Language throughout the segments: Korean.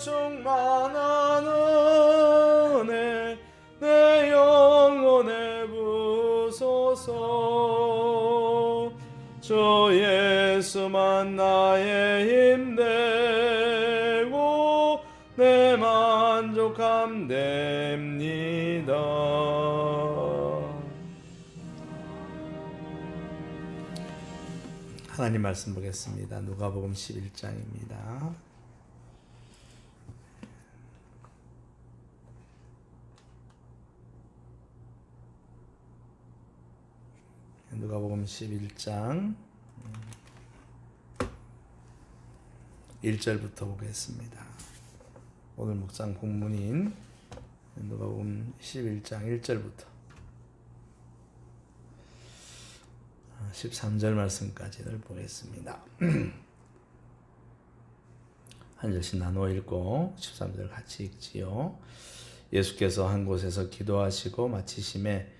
충만한 은혜 내 영혼에 부소서 주 예수만 나의 힘되고 내 만족함 됩니다 하나님 말씀 보겠습니다. 누가복음 11장입니다. 누가복음 11장 1절부터 보겠습니다. 오늘 묵상 본문인 누가복음 11장 1절부터 13절 말씀까지를 보겠습니다. 한 절씩 나누어 읽고 13절 같이 읽지요. 예수께서 한 곳에서 기도하시고 마치심에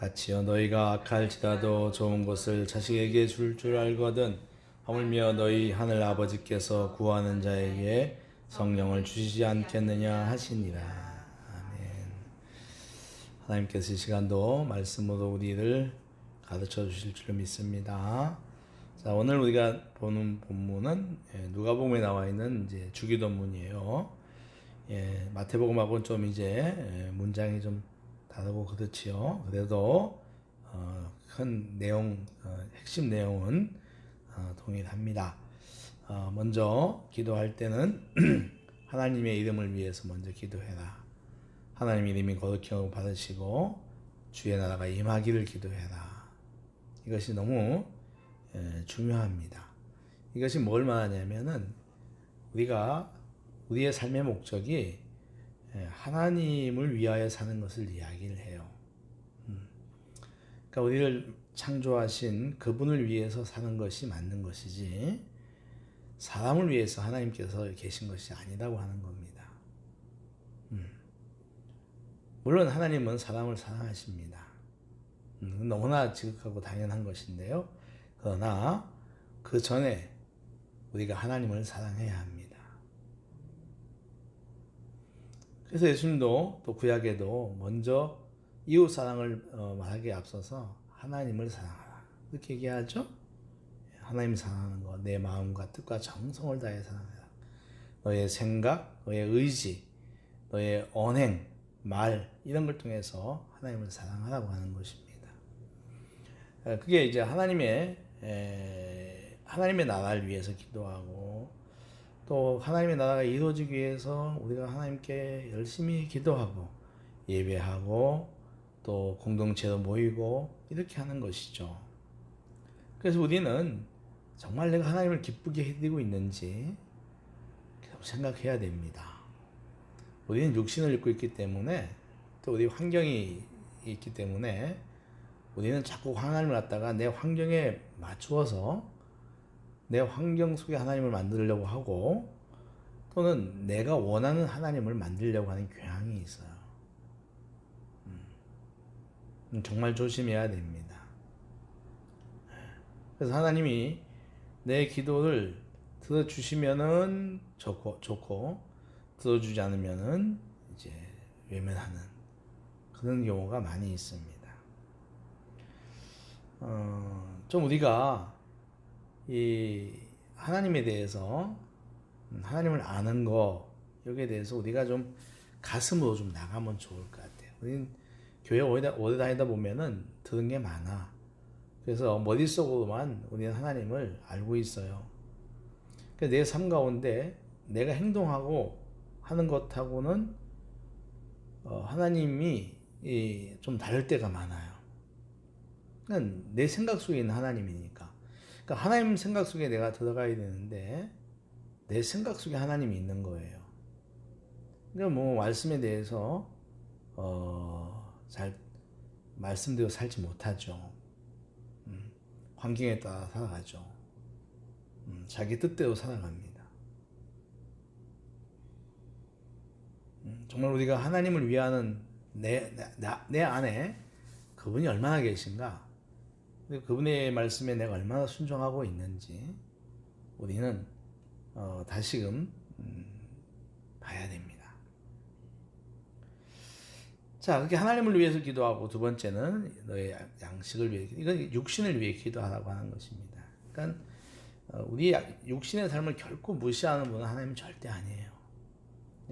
같이요 너희가 악할지라도 좋은 것을 자식에게 줄줄 알거든 하물며 너희 하늘 아버지께서 구하는 자에게 성령을 주시지 않겠느냐 하시니라. 아멘. 하나님께서 이 시간도 말씀으로 우리를 가르쳐 주실 줄 믿습니다. 자 오늘 우리가 보는 본문은 예, 누가복음에 나와 있는 주기도문이에요. 예, 마태복음하고는 좀 이제 예, 문장이 좀 다르고 그렇지요. 그래도 어, 큰 내용, 어, 핵심 내용은 어, 동일합니다. 어, 먼저 기도할 때는 하나님의 이름을 위해서 먼저 기도해라. 하나님 이름이 거룩히 여김 받으시고 주의 나라가 임하기를 기도해라. 이것이 너무 예, 중요합니다. 이것이 뭘 말하냐면은 우리가 우리의 삶의 목적이 예, 하나님을 위하여 사는 것을 이야기를 해요. 음. 그러니까 우리를 창조하신 그분을 위해서 사는 것이 맞는 것이지 사람을 위해서 하나님께서 계신 것이 아니라고 하는 겁니다. 음. 물론 하나님은 사람을 사랑하십니다. 음, 너무나 지극하고 당연한 것인데요. 그러나 그 전에 우리가 하나님을 사랑해야 합니다. 그래서 예수님도 또 구약에도 먼저 이웃 사랑을 어, 말하기에 앞서서 하나님을 사랑하라 이렇게 얘기하죠. 하나님 사랑하는 거, 내 마음과 뜻과 정성을 다해 사랑하라. 너의 생각, 너의 의지, 너의 언행, 말 이런 걸 통해서 하나님을 사랑하라고 하는 것입니다. 어, 그게 이제 하나님의 에, 하나님의 나라를 위해서 기도하고 또 하나님의 나라가 이루어지기 위해서 우리가 하나님께 열심히 기도하고 예배하고 또 공동체로 모이고 이렇게 하는 것이죠. 그래서 우리는 정말 내가 하나님을 기쁘게 해드리고 있는지 생각해야 됩니다. 우리는 육신을 입고 있기 때문에 또 우리 환경이 있기 때문에 우리는 자꾸 하나님을 갖다가 내 환경에 맞추어서 내 환경 속에 하나님을 만들려고 하고 또는 내가 원하는 하나님을 만들려고 하는 경향이 있어요. 음, 정말 조심해야 됩니다. 그래서 하나님이 내 기도를 들어주시면은 좋고, 좋고 들어주지 않으면은 이제 외면하는 그런 경우가 많이 있습니다. 어, 좀 우리가 이 하나님에 대해서 음, 하나님을 아는 거 여기에 대해서 우리가 좀 가슴으로 좀 나가면 좋을 것 같아요. 우리는 교회 오래, 오래 다니다 보면은 들은 게 많아. 그래서 머릿속으로만 우리는 하나님을 알고 있어요. 내 삶 가운데 내가 행동하고 하는 것하고는 어, 하나님이 이, 좀 다를 때가 많아요. 내 생각 속에 있는 하나님이니까. 그러니까 하나님 생각 속에 내가 들어가야 되는데 내 생각 속에 하나님이 있는 거예요. 그러니까 뭐 말씀에 대해서 어, 잘 말씀대로 살지 못하죠. 음, 환경에 따라 살아가죠. 음, 자기 뜻대로 살아갑니다. 음, 정말 우리가 하나님을 위하는 내, 나, 내 안에 그분이 얼마나 계신가? 그분의 말씀에 내가 얼마나 순종하고 있는지 우리는 어, 다시금 음, 봐야 됩니다. 자, 그렇게 하나님을 위해서 기도하고 두 번째는 너의 양식을 위해 이건 육신을 위해 기도하라고 하는 것입니다. 그러니까 어, 우리 육신의 삶을 결코 무시하는 분은 하나님 절대 아니에요.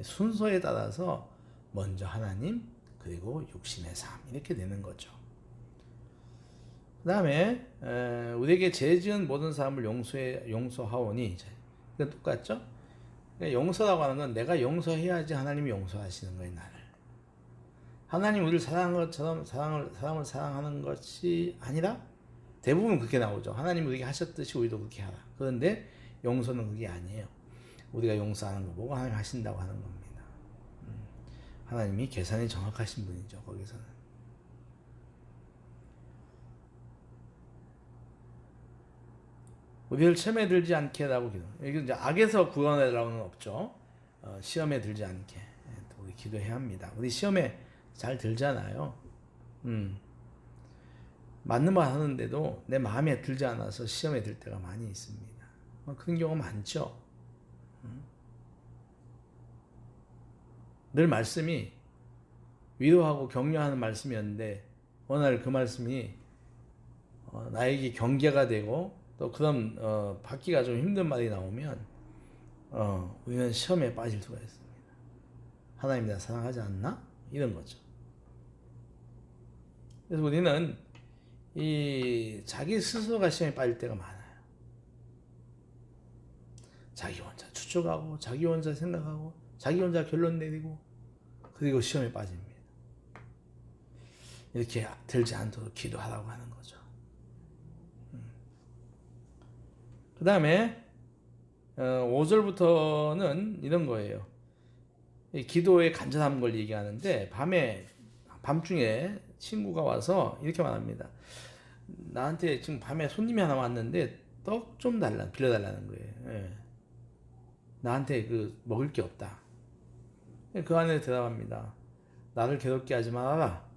순서에 따라서 먼저 하나님 그리고 육신의 삶 이렇게 되는 거죠. 그 다음에 우리에게 죄 지은 모든 사람을 용서해 용서하오니 이건 똑같죠? 그러니까 용서라고 하는 건 내가 용서해야지 하나님이 용서하시는 거예요 나를. 하나님 우리를 사랑한 것처럼 사랑을 사람을 사랑하는 것이 아니라 대부분 그렇게 나오죠. 하나님 우리에게 하셨듯이 우리도 그렇게 하라. 그런데 용서는 그게 아니에요. 우리가 용서하는 거 보고 하나님 하신다고 하는 겁니다. 음, 하나님이 계산이 정확하신 분이죠. 거기서는. 우리를 시험에 들지 않게 라고 기도. 여기 이제 악에서 구원해라고는 없죠. 어, 시험에 들지 않게 예, 우리 기도해야 합니다. 우리 시험에 잘 들잖아요. 음. 맞는 말 하는데도 내 마음에 들지 않아서 시험에 들 때가 많이 있습니다. 뭐 그런 경우 많죠. 음. 늘 말씀이 위로하고 격려하는 말씀이었는데 어느 날 그 말씀이 어, 나에게 경계가 되고 또 그다음 어, 받기가 좀 힘든 말이 나오면 어, 우리는 시험에 빠질 수가 있습니다. 하나님 나 사랑하지 않나? 이런 거죠. 그래서 우리는 이 자기 스스로가 시험에 빠질 때가 많아요. 자기 혼자 추측하고 자기 혼자 생각하고 자기 혼자 결론 내리고 그리고 시험에 빠집니다. 이렇게 들지 않도록 기도하라고 하는 거죠. 그 다음에 5절부터는 이런 거예요. 기도의 간절한 걸 얘기하는데 밤에 밤중에 친구가 와서 이렇게 말합니다. 나한테 지금 밤에 손님이 하나 왔는데 떡 좀 달라 빌려달라는 거예요. 예. 나한테 그 먹을 게 없다. 그 안에 대답합니다. 나를 괴롭게 하지 말아라.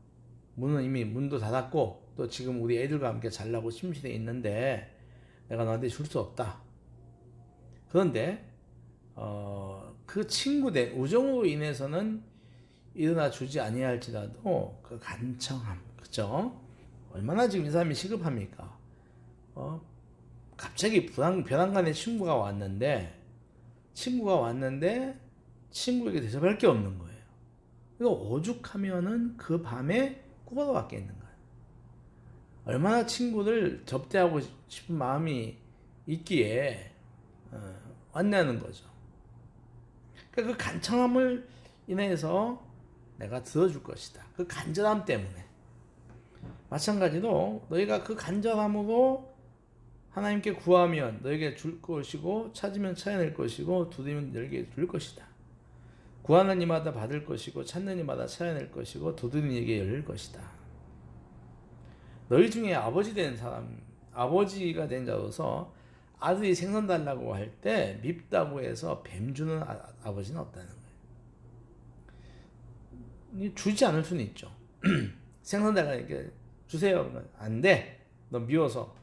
문은 이미 문도 닫았고 또 지금 우리 애들과 함께 잘라고 침실에 있는데 내가 너한테 줄 수 없다. 그런데 어, 그 친구들 우정으로 인해서는 일어나 주지 아니할지라도 그 간청함, 그죠? 얼마나 지금 이 사람이 시급합니까? 어, 갑자기 불안 변한간의 친구가 왔는데 친구가 왔는데 친구에게 대접할 게 없는 거예요. 그리고 오죽하면은 그 밤에 꾸벅 왔겠는 거예요. 얼마나 친구를 접대하고 싶은 마음이 있기에 어, 왔냐는 거죠. 그러니까 그 간청함을 인해서 내가 들어줄 것이다. 그 간절함 때문에. 마찬가지로 너희가 그 간절함으로 하나님께 구하면 너에게 줄 것이고 찾으면 찾아낼 것이고 두드리면 열게 줄 것이다. 구하는 이마다 받을 것이고 찾는 이마다 찾아낼 것이고 두드리는 이에게 열릴 것이다. 너희 중에 아버지 된 사람, 아버지가 된 자로서 아들이 생선 달라고 할 때 밉다고 해서 뱀 주는 아, 아버지는 없다는 거예요. 이 주지 않을 수는 있죠. 생선 달라니까 주세요. 안 돼. 너 미워서.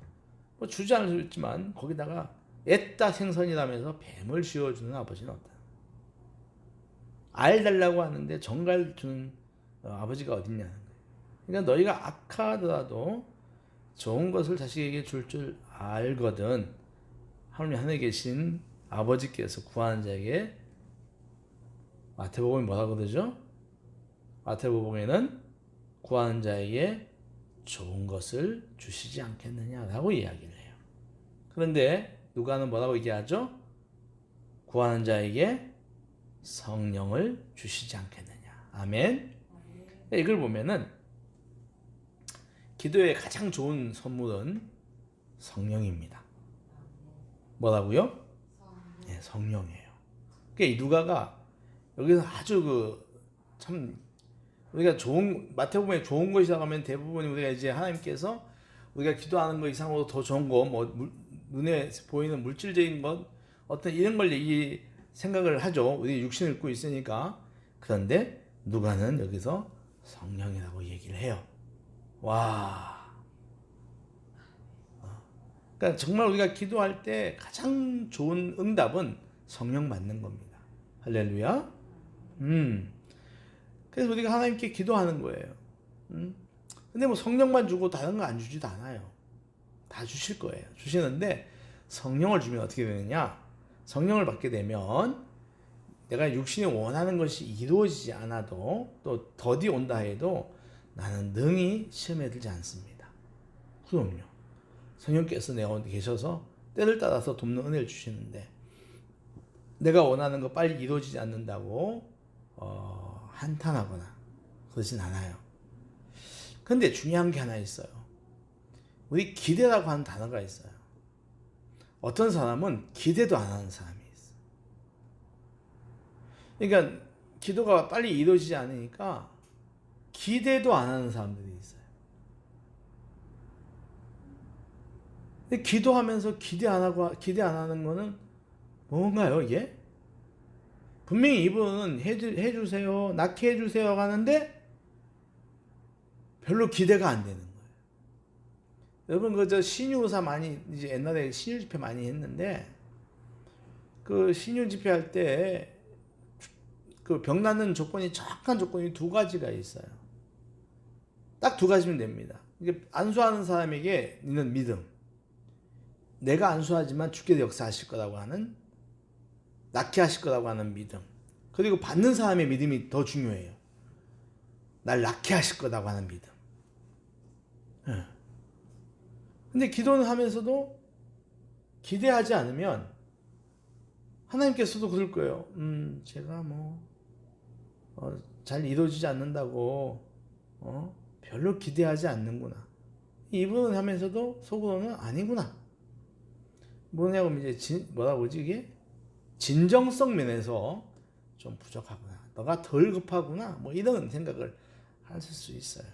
뭐 주지 않을 수 있지만 거기다가 애따 생선이라면서 뱀을 씌워주는 아버지는 없다. 알 달라고 하는데 정갈 주는 어, 아버지가 어딨냐는. 그러니까 너희가 악하더라도 좋은 것을 자식에게 줄 줄 알거든. 하나님 하늘에 계신 아버지께서 구하는 자에게 마태복음이 뭐라고 그러죠? 마태복음에는 구하는 자에게 좋은 것을 주시지 않겠느냐라고 이야기를 해요. 그런데 누가는 뭐라고 얘기하죠? 구하는 자에게 성령을 주시지 않겠느냐. 아멘. 이걸 보면은 기도의 가장 좋은 선물은 성령입니다. 뭐라고요? 네, 성령이에요. 그러니까 이 누가가 여기서 아주 그 참 우리가 좋은 마태복음에 좋은 것이라고 하면 대부분 우리가 이제 하나님께서 우리가 기도하는 것 이상으로 더 좋은 거 뭐 눈에 보이는 물질적인 것 어떤 이런 걸 얘기 생각을 하죠. 우리 육신을 입고 있으니까 그런데 누가는 여기서 성령이라고 얘기를 해요. 와. 어. 그러니까 정말 우리가 기도할 때 가장 좋은 응답은 성령 받는 겁니다. 할렐루야. 음. 그래서 우리가 하나님께 기도하는 거예요. 음. 근데 뭐 성령만 주고 다른 거 안 주지도 않아요. 다 주실 거예요. 주시는데 성령을 주면 어떻게 되느냐? 성령을 받게 되면 내가 육신이 원하는 것이 이루어지지 않아도 또 더디 온다 해도 나는 능히 시험에 들지 않습니다. 그럼요. 성령께서 내 가운데 계셔서 때를 따라서 돕는 은혜를 주시는데 내가 원하는 거 빨리 이루어지지 않는다고 어, 한탄하거나 그러진 않아요. 근데 중요한 게 하나 있어요. 우리 기대라고 하는 단어가 있어요. 어떤 사람은 기대도 안 하는 사람이 있어. 그러니까 기도가 빨리 이루어지지 않으니까 기대도 안 하는 사람들이 있어요. 근데 기도하면서 기대 안 하고 기대 안 하는 거는 뭔가요, 이게? 분명히 이분은 해주, 해주세요, 낳게 해주세요 하는데 별로 기대가 안 되는 거예요. 여러분 그저 신유사 많이 이제 옛날에 신유 집회 많이 했는데 그 신유 집회 할 때 그병 낫는 조건이 정확한 조건이 두 가지가 있어요. 딱 두 가지면 됩니다. 이게 안수하는 사람에게 있는 믿음. 내가 안수하지만 주께서 역사하실 거라고 하는 낫게 하실 거라고 하는 믿음. 그리고 받는 사람의 믿음이 더 중요해요. 날 낫게 하실 거라고 하는 믿음. 예. 근데 기도는 하면서도 기대하지 않으면 하나님께서도 그럴 거예요. 음, 제가 뭐, 어, 잘 이루어지지 않는다고, 어, 별로 기대하지 않는구나. 이분은 하면서도 속으로는 아니구나. 뭐냐고 이제 진, 뭐라고 그러지 이게? 진정성 면에서 좀 부족하구나. 너가 덜 급하구나. 뭐 이런 생각을 하실 수 있어요.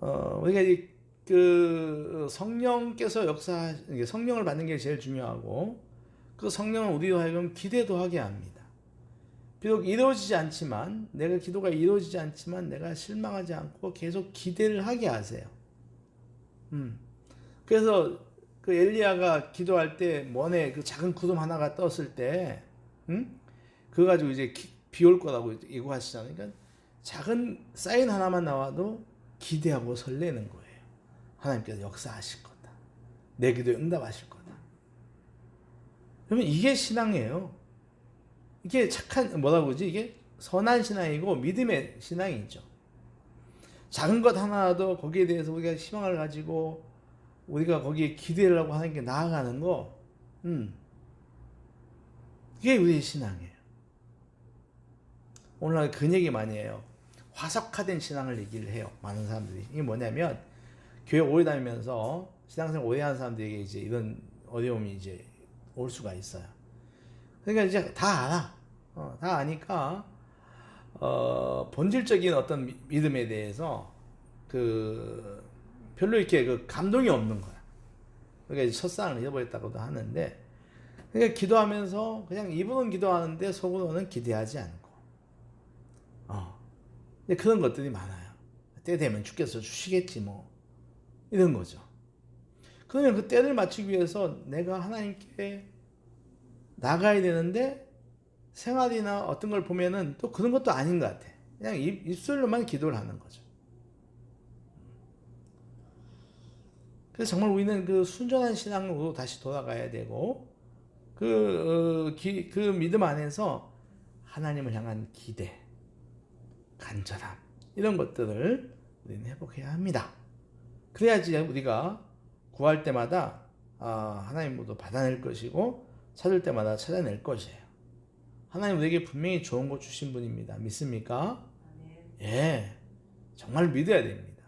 어, 우리가 이, 그 성령께서 역사 성령을 받는 게 제일 중요하고 그 성령은 우리로 하여금 기대도 하게 합니다. 비록 이루어지지 않지만 내가 기도가 이루어지지 않지만 내가 실망하지 않고 계속 기대를 하게 하세요. 음. 그래서 그 엘리야가 기도할 때 먼에 그 작은 구름 하나가 떴을 때, 음? 그거 가지고 이제 비 올 거라고 예고하시잖아요. 그러니까 작은 사인 하나만 나와도 기대하고 설레는 거예요. 하나님께서 역사하실 거다. 내 기도에 응답하실 거다. 그러면 이게 신앙이에요. 이게 착한 뭐라고 그러지? 이게 선한 신앙이고 믿음의 신앙이죠. 작은 것 하나라도 거기에 대해서 우리가 희망을 가지고 우리가 거기에 기대를 하고 하는 게 나아가는 거, 음, 이게 우리의 신앙이에요. 오늘날 그 얘기 많이 해요. 화석화된 신앙을 얘기를 해요. 많은 사람들이. 이게 뭐냐면, 교회 오래 다니면서 신앙생활 오래 하는 사람들에게 이제 이런 어려움이 이제 올 수가 있어요. 그러니까 이제 다 알아. 어, 다 아니까, 어, 본질적인 어떤 미- 믿음에 대해서 그 별로 이렇게 그 감동이 없는 거야. 그러니까 첫사랑을 잃어버렸다고도 하는데 그러니까 기도하면서 그냥 입으로는 기도하는데 속으로는 기대하지 않고 어. 그런 것들이 많아요. 때 되면 주께서 주시겠지 뭐 이런 거죠. 그러면 그 때를 맞추기 위해서 내가 하나님께 나가야 되는데 생활이나 어떤 걸 보면은 또 그런 것도 아닌 것 같아. 그냥 입, 입술로만 기도를 하는 거죠. 그래서 정말 우리는 그 순전한 신앙으로 다시 돌아가야 되고 그, 어, 기, 그 믿음 안에서 하나님을 향한 기대, 간절함 이런 것들을 우리는 회복해야 합니다. 그래야지 우리가 구할 때마다 아, 하나님 모두 받아낼 것이고 찾을 때마다 찾아낼 것이에요. 하나님 우리에게 분명히 좋은 거 주신 분입니다. 믿습니까? 예, 정말 믿어야 됩니다.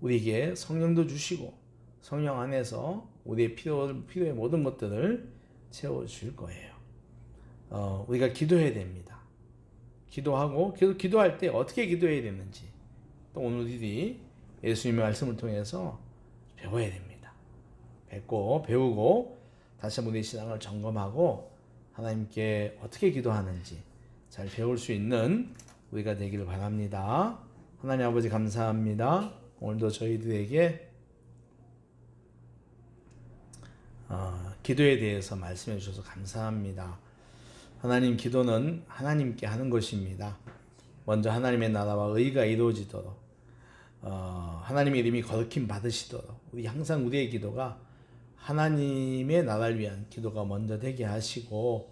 우리에게 성령도 주시고 성령 안에서 우리의 필요 필요의 모든 것들을 채워 주실 거예요. 어, 우리가 기도해야 됩니다. 기도하고 기도 기도할 때 어떻게 기도해야 되는지 또 오늘 우리들이 예수님의 말씀을 통해서 배워야 됩니다. 배고 배우고 다시 한번 우리 신앙을 점검하고 하나님께 어떻게 기도하는지 잘 배울 수 있는 우리가 되기를 바랍니다. 하나님 아버지 감사합니다. 오늘도 저희들에게 어, 기도에 대해서 말씀해 주셔서 감사합니다. 하나님 기도는 하나님께 하는 것입니다. 먼저 하나님의 나라와 의가 이루어지도록 어, 하나님의 이름이 거룩힘 받으시도록 우리 항상 우리의 기도가 하나님의 나라를 위한 기도가 먼저 되게 하시고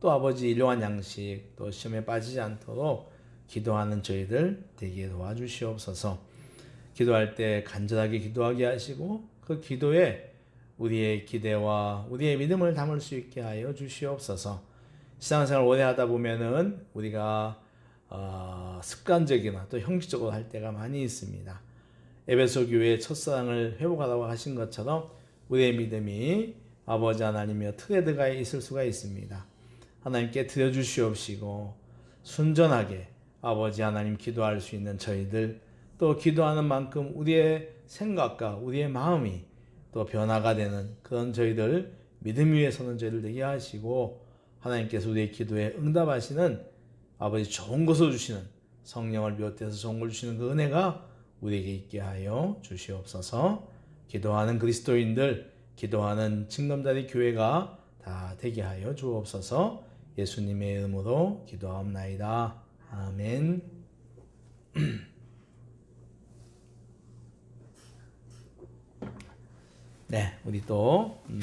또 아버지 일용한 양식 또 시험에 빠지지 않도록 기도하는 저희들 되게 도와주시옵소서. 기도할 때 간절하게 기도하게 하시고 그 기도에 우리의 기대와 우리의 믿음을 담을 수 있게 하여 주시옵소서. 신앙생활 오래 하다 보면은 우리가 어, 습관적이나 또 형식적으로 할 때가 많이 있습니다. 에베소 교회의 첫사랑을 회복하라고 하신 것처럼 우리의 믿음이 아버지 하나님의 틀에 들어가 있을 수가 있습니다. 하나님께 드려주시옵시고 순전하게 아버지 하나님 기도할 수 있는 저희들 또 기도하는 만큼 우리의 생각과 우리의 마음이 또 변화가 되는 그런 저희들 믿음 위에 서는 저희들 되게 하시고 하나님께서 우리의 기도에 응답하시는 아버지 좋은 것을 주시는 성령을 비롯해서 좋은 걸 주시는 그 은혜가 우리에게 있게 하여 주시옵소서 기도하는 그리스도인들 기도하는 증검자리 교회가 다 되게 하여 주옵소서. 예수님의 이름으로 기도하옵나이다. 아멘. 네 우리 또 음,